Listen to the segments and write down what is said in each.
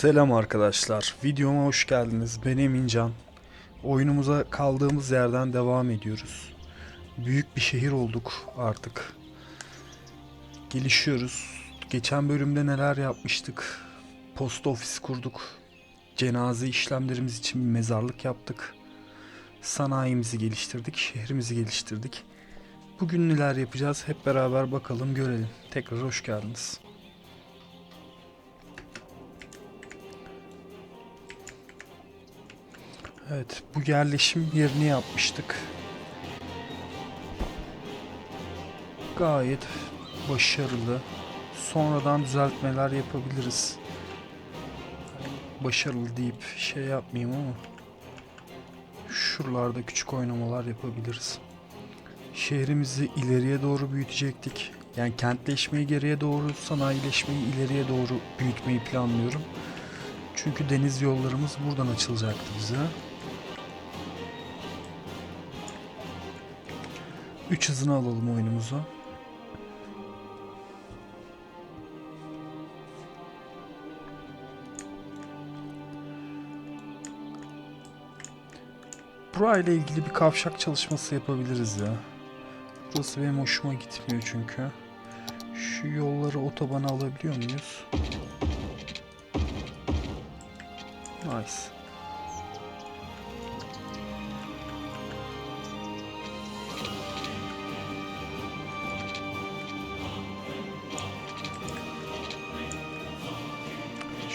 Selam arkadaşlar. Videoma hoş geldiniz. Ben Emincan. Oyunumuza kaldığımız yerden devam ediyoruz. Büyük bir şehir olduk artık. Gelişiyoruz. Geçen bölümde neler yapmıştık? Posta ofis kurduk. Cenaze işlemlerimiz için bir mezarlık yaptık. Sanayimizi geliştirdik, şehrimizi geliştirdik. Bugün neler yapacağız hep beraber bakalım görelim. Tekrar hoş geldiniz. Evet, bu yerleşim yerini yapmıştık. Gayet başarılı. Sonradan düzeltmeler yapabiliriz. Başarılı deyip şey yapmayayım ama şuralarda küçük oynamalar yapabiliriz. Şehrimizi ileriye doğru büyütecektik. Yani kentleşmeyi geriye doğru, sanayileşmeyi ileriye doğru büyütmeyi planlıyorum. Çünkü deniz yollarımız buradan açılacaktı bize. 3 hızını alalım oyunumuza. Burayla ilgili bir kavşak çalışması yapabiliriz ya. Burası benim hoşuma gitmiyor çünkü. Şu yolları otobana alabiliyor muyuz? Nice.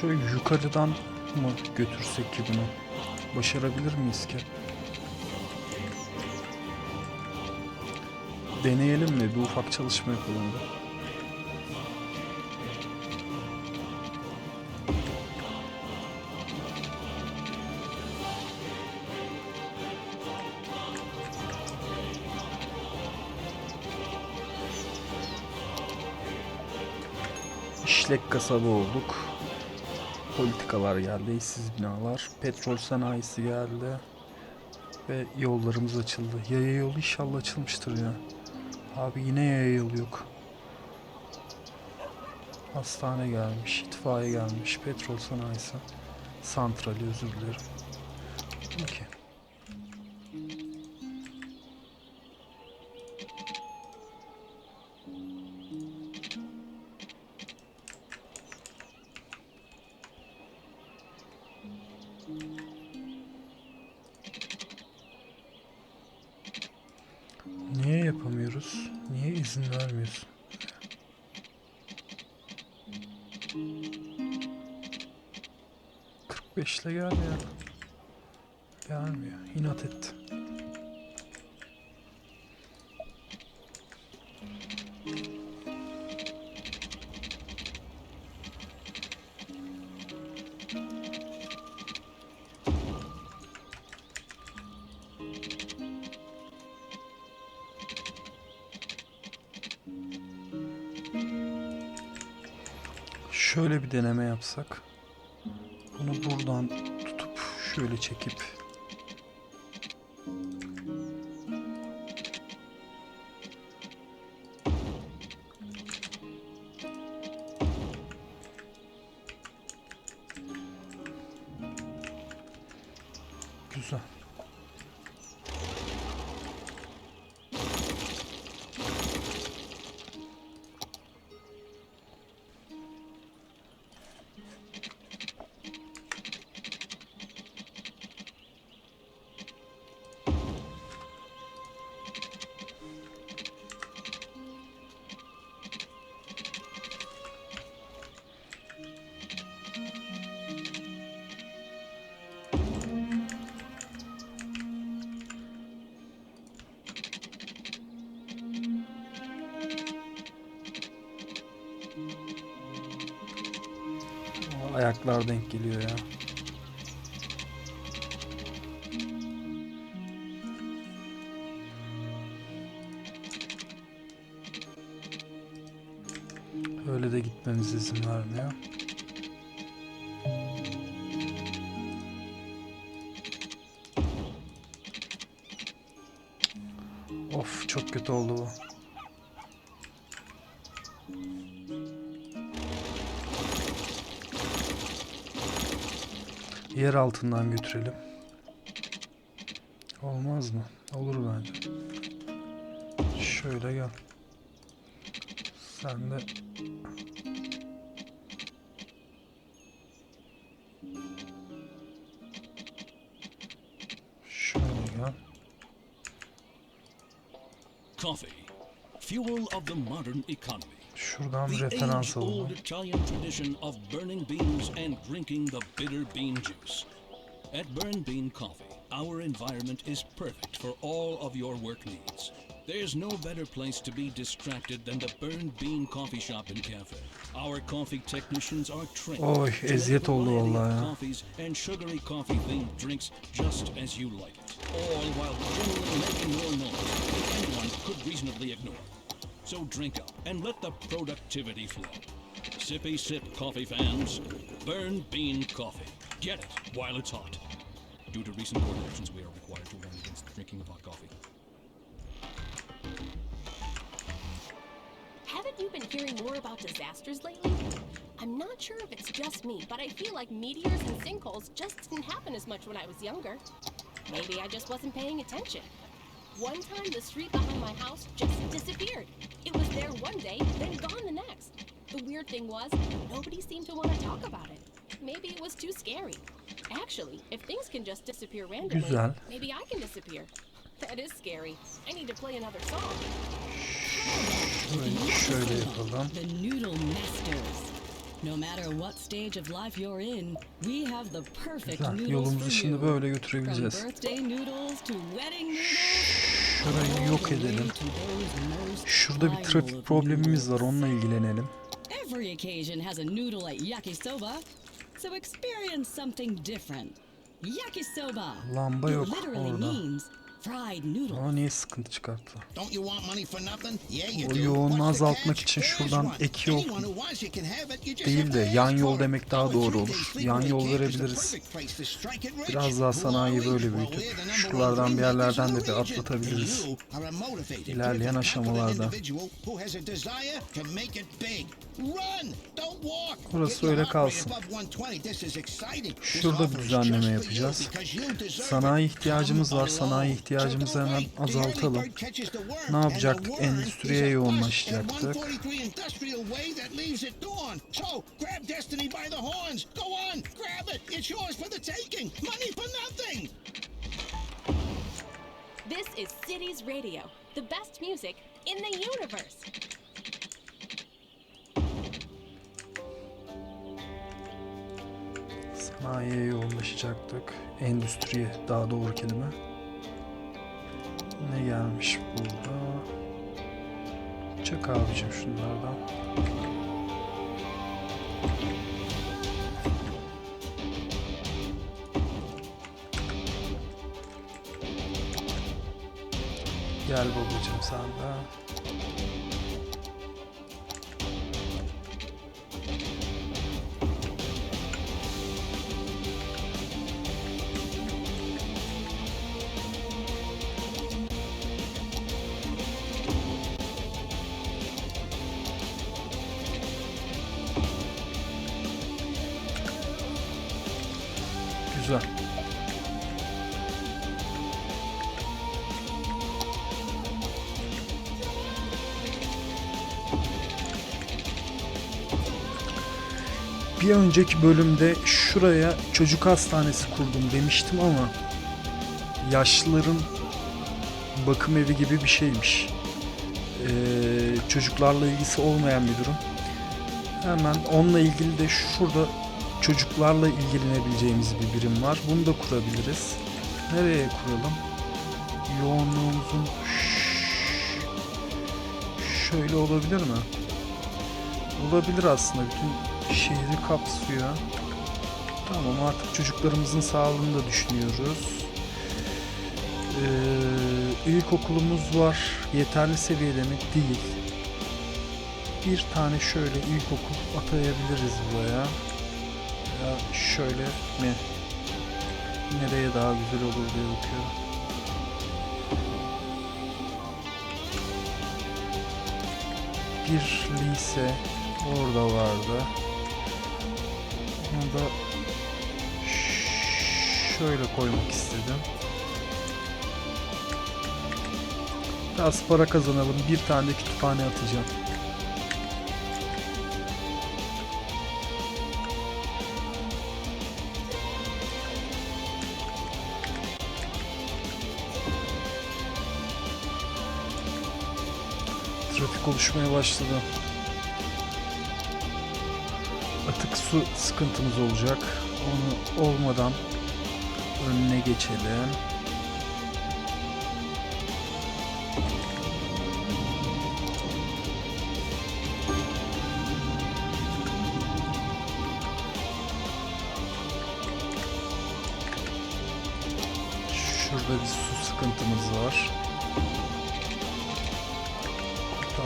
Şöyle yukarıdan mı götürsek ki bunu? Başarabilir miyiz ki? Deneyelim mi? Bir ufak çalışma yapalım da. İşlek kasaba olduk. Politikalar geldi, işsiz binalar, petrol sanayisi geldi ve yollarımız açıldı. Yaya yolu inşallah açılmıştır ya. Abi yine yaya yolu yok. Hastane gelmiş, itfaiye gelmiş, petrol sanayisi, santrali özür dilerim. Okey. Yapamıyoruz? Niye izin vermiyorsun? Beşle gel ya. Gelmiyor. İnat etti. Yapsak. Bunu buradan tutup şöyle çekip Güzel. Ayaklar denk geliyor ya. Altından götürelim. Olmaz mı? Olur bence. Şöyle gel. Sen de şöyle gel. Coffee, fuel of the modern economy. Şuradan The referans alalım. Italian tradition of burning beans and drinking the bitter bean juice. At Burn Bean Coffee, our environment is perfect for all of your work needs. There's no better place to be distracted than the Burn Bean Coffee Shop and Cafe. Our coffee technicians are trained Oy, to make eziyet oldu vallahi ya. coffees and sugary coffee themed drinks just as you like it. All while generally making more noise than anyone could reasonably ignore. So drink up and let the productivity flow. Sippy sip coffee fans, burn bean coffee. Get it while it's hot. Due to recent court actions, we are required to warn against drinking hot coffee. Haven't you been hearing more about disasters lately? I'm not sure if it's just me, but I feel like meteors and sinkholes just didn't happen as much when I was younger. Maybe I just wasn't paying attention. One time, the street behind my house just disappeared. It was there one day, then gone the next. The weird thing was, nobody seemed to want to talk about it. Maybe it was too scary. Actually, if things can just disappear randomly, Güzel. maybe I can disappear. That is scary. I need to play another song. Şöyle, yapalım. The Noodle Masters. No matter what stage of life you're in, we have the perfect Güzel. noodles Yolumuzu şimdi böyle From götürebileceğiz. birthday noodles to wedding noodles. Şurayı yok edelim. Şurada bir trafik problemimiz var. Onunla ilgilenelim. Every occasion has a noodle at yakisoba, so experience something different. Yakisoba. Lamba It yok literally orada. means fried noodles. Ama niye sıkıntı çıkarttı? Don't you want money for nothing? Yeah, you O yoğunluğu azaltmak için şuradan ek yol değil have de to yan yol demek daha doğru olur. Yan yol verebiliriz. Biraz daha we? böyle büyütüp şuralardan bir yerlerden de bir atlatabiliriz. İlerleyen aşamalarda. Burası öyle kalsın. above 120. This is exciting. This Şurada bir düzenleme yapacağız. Sanayi ihtiyacımız var. Sanayi ihtiyacımızı hemen azaltalım. Ne yapacaktık? Endüstriye yoğunlaşacaktık. at 143 Industrial Way that leaves at dawn. So grab destiny by the horns. Go on, grab it. It's yours for the taking. Money for nothing. This is Cities Radio, the best music in the universe. Sanayiye yoğunlaşacaktık. Endüstriye daha doğru kelime. Ne gelmiş burada? Çak abicim şunlardan. Gel babacım sen de. Güzel. Bir önceki bölümde şuraya çocuk hastanesi kurdum demiştim ama yaşlıların bakım evi gibi bir şeymiş. Ee, çocuklarla ilgisi olmayan bir durum. Hemen onunla ilgili de şurada çocuklarla ilgilenebileceğimiz bir birim var. Bunu da kurabiliriz. Nereye kuralım? Yoğunluğumuzun şöyle olabilir mi? Olabilir aslında. Bütün şehri kapsıyor. Tamam artık çocuklarımızın sağlığını da düşünüyoruz. Ee, ilkokulumuz var. Yeterli seviyede mi? Değil. Bir tane şöyle ilkokul atayabiliriz buraya. Şöyle mi? Nereye daha güzel olur diye bakıyorum. Bir lise orada vardı. Onu da şöyle koymak istedim. Biraz para kazanalım. Bir tane de kütüphane atacağım. Oluşmaya başladı. Atık su sıkıntımız olacak. Onu olmadan önüne geçelim.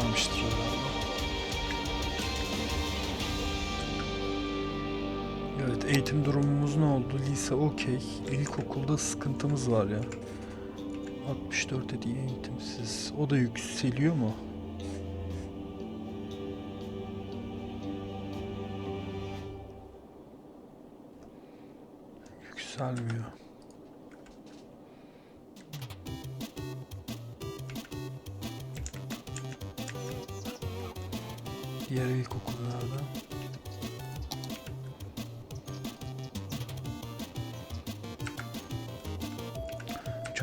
Kurtarmıştır herhalde. Evet eğitim durumumuz ne oldu? Lise okey. İlkokulda sıkıntımız var ya. 64 hediye eğitimsiz. O da yükseliyor mu? Yükselmiyor.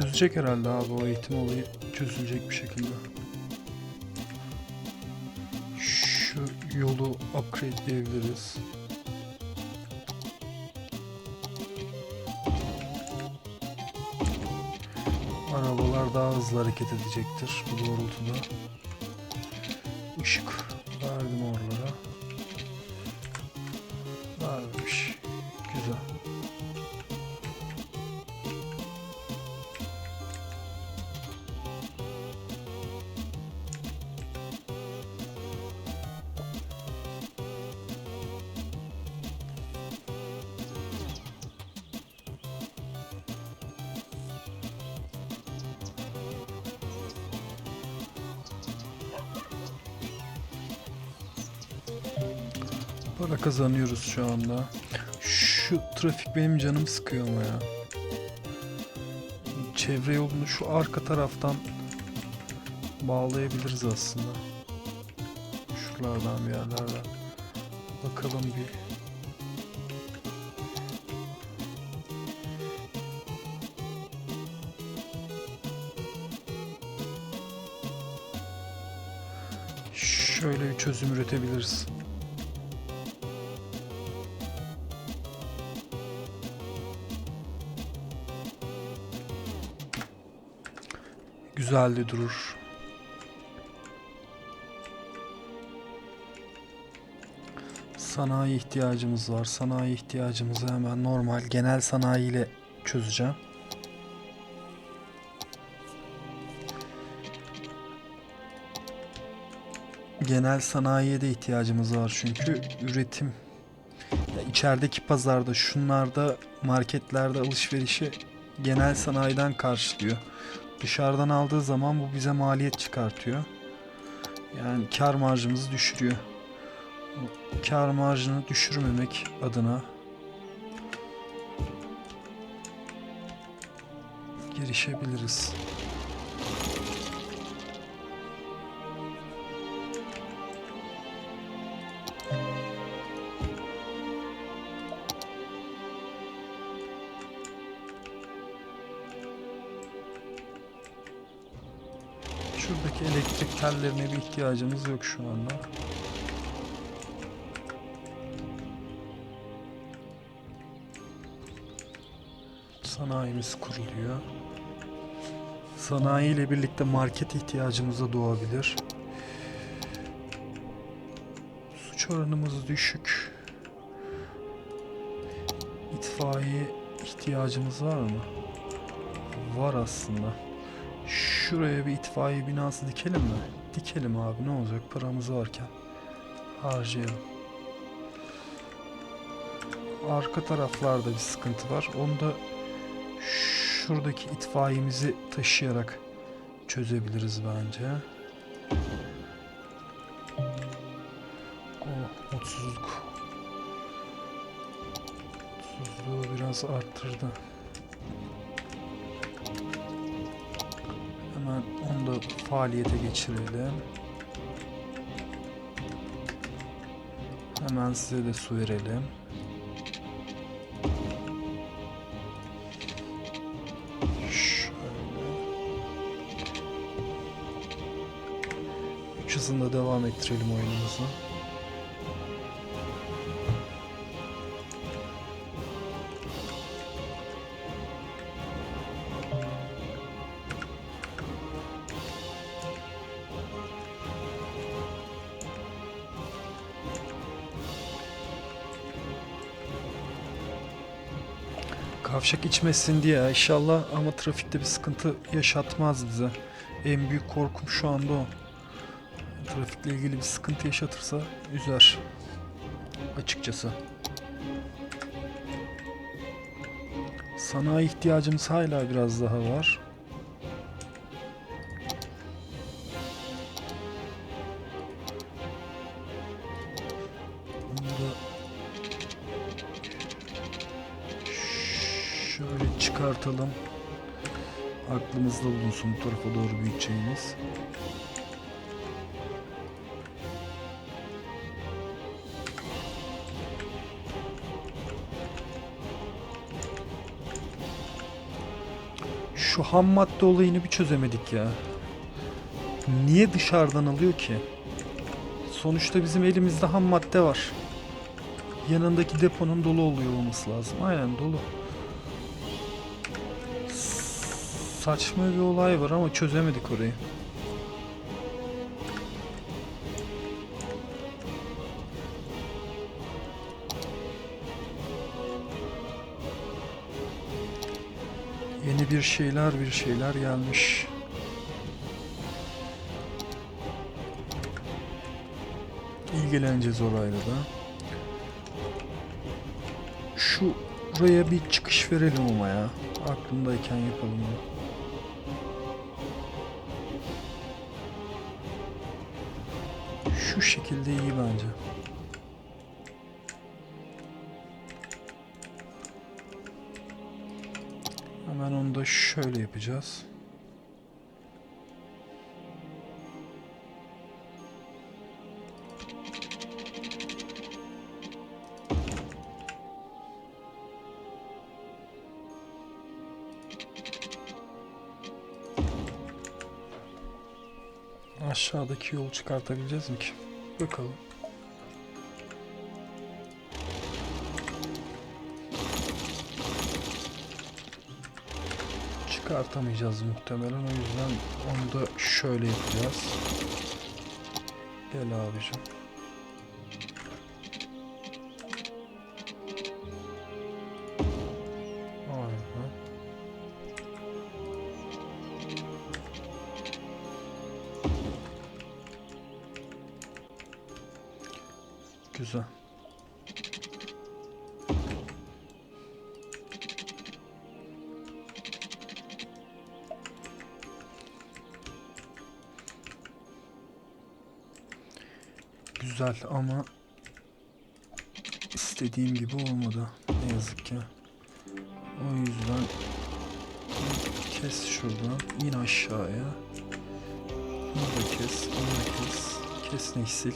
Çözecek herhalde abi o eğitim olayı çözülecek bir şekilde. Şu yolu upgrade'leyebiliriz. Arabalar daha hızlı hareket edecektir bu doğrultuda. Işık verdim oralara. Para kazanıyoruz şu anda. Şu trafik benim canım sıkıyor ama ya. Çevre yolunu şu arka taraftan bağlayabiliriz aslında. Şuralardan bir yerlerden. Bakalım bir. Şöyle bir çözüm üretebiliriz. Güzel de durur. Sanayi ihtiyacımız var. Sanayi ihtiyacımızı hemen normal genel sanayi ile çözeceğim. Genel sanayiye de ihtiyacımız var çünkü üretim ya içerideki pazarda şunlarda marketlerde alışverişi genel sanayiden karşılıyor. Dışarıdan aldığı zaman bu bize maliyet çıkartıyor. Yani kar marjımızı düşürüyor. Kar marjını düşürmemek adına girişebiliriz. Elektrik tellerine bir ihtiyacımız yok şu anda. Sanayimiz kuruluyor. Sanayi ile birlikte market ihtiyacımız da doğabilir. Suç oranımız düşük. İtfaiye ihtiyacımız var mı? Var aslında. Şuraya bir itfaiye binası dikelim mi? Dikelim abi ne olacak paramız varken. Harcayalım. Arka taraflarda bir sıkıntı var. Onu da şuradaki itfaiyemizi taşıyarak çözebiliriz bence. Oh mutsuzluk. Mutsuzluğu biraz arttırdı. Faaliyete geçirelim. Hemen size de su verelim. Şöyle. Üç hızında devam ettirelim oyunumuzu. Kavşak içmesin diye inşallah ama trafikte bir sıkıntı yaşatmaz bize. En büyük korkum şu anda o. Trafikle ilgili bir sıkıntı yaşatırsa üzer. Açıkçası. Sanayi ihtiyacımız hala biraz daha var. Çıkartalım. Aklımızda bulunsun bu tarafa doğru büyüteceğimiz. Şu ham madde olayını bir çözemedik ya. Niye dışarıdan alıyor ki? Sonuçta bizim elimizde ham madde var. Yanındaki deponun dolu oluyor olması lazım. Aynen dolu. Saçma bir olay var ama çözemedik orayı. Yeni bir şeyler bir şeyler gelmiş. İlgileneceğiz orayla da. Şu buraya bir çıkış verelim ama ya. Aklımdayken yapalım bunu. Şu şekilde iyi bence. Hemen onu da şöyle yapacağız. Aşağıdaki yolu çıkartabileceğiz mi ki? Bakalım. Çıkartamayacağız muhtemelen o yüzden onu da şöyle yapacağız. Gel abicim. Güzel ama istediğim gibi olmadı. Ne yazık ki. O yüzden kes şuradan. in aşağıya. Bunu da kes. Bunu da kes. Kes nesil.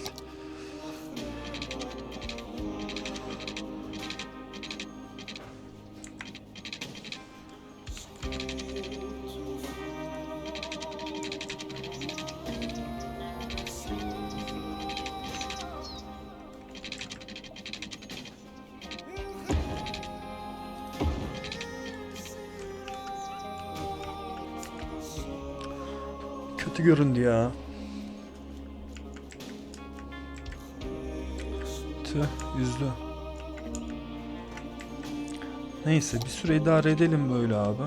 Neyse bir süre idare edelim böyle abi.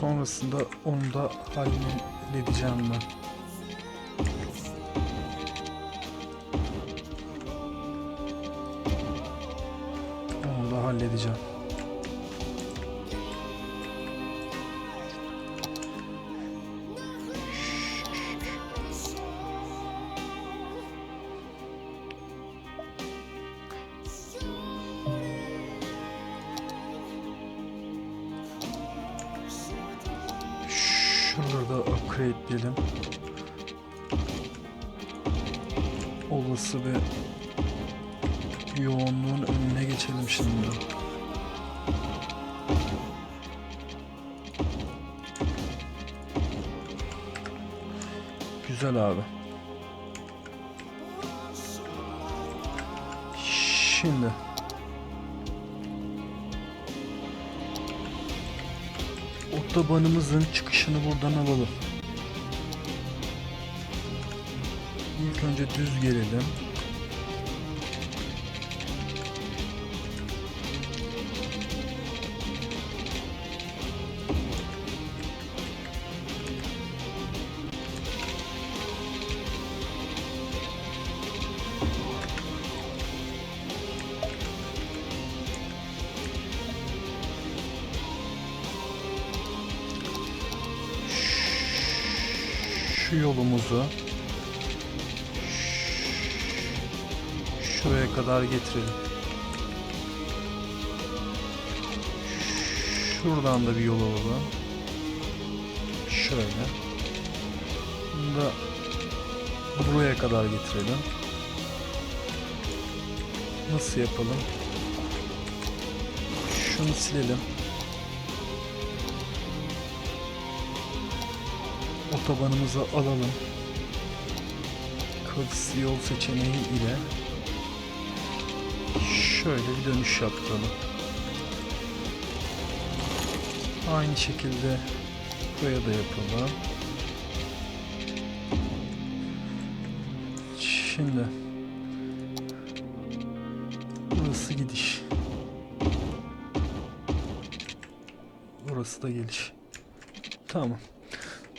Sonrasında onu da halledeceğim ben. Onu da halledeceğim. Güzel abi. Şimdi otobanımızın çıkışını buradan alalım. İlk önce düz gelelim. Şu yolumuzu şuraya kadar getirelim. Şuradan da bir yol alalım. Şöyle. Bunu da buraya kadar getirelim. Nasıl yapalım? Şunu silelim. Otobanımızı alalım. Kırsız yol seçeneği ile şöyle bir dönüş yaptıralım. Aynı şekilde buraya da yapalım. Şimdi burası gidiş. Burası da geliş. Tamam.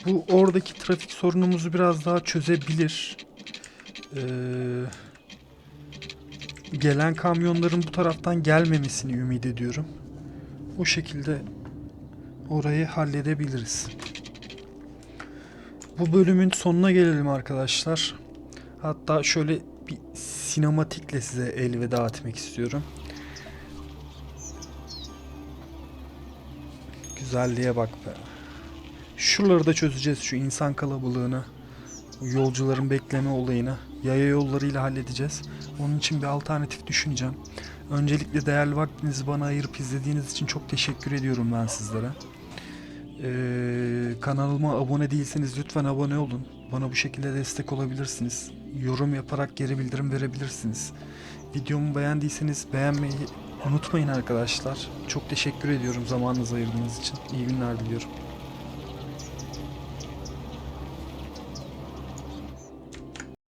Bu oradaki trafik sorunumuzu biraz daha çözebilir. Ee, gelen kamyonların bu taraftan gelmemesini ümit ediyorum. O şekilde orayı halledebiliriz. Bu bölümün sonuna gelelim arkadaşlar. Hatta şöyle bir sinematikle size elveda etmek istiyorum. Güzelliğe bak be. Şuraları da çözeceğiz şu insan kalabalığını. Yolcuların bekleme olayını. Yaya yollarıyla halledeceğiz. Onun için bir alternatif düşüneceğim. Öncelikle değerli vaktinizi bana ayırıp izlediğiniz için çok teşekkür ediyorum ben sizlere. Ee, kanalıma abone değilseniz lütfen abone olun. Bana bu şekilde destek olabilirsiniz. Yorum yaparak geri bildirim verebilirsiniz. Videomu beğendiyseniz beğenmeyi unutmayın arkadaşlar. Çok teşekkür ediyorum zamanınızı ayırdığınız için. İyi günler diliyorum.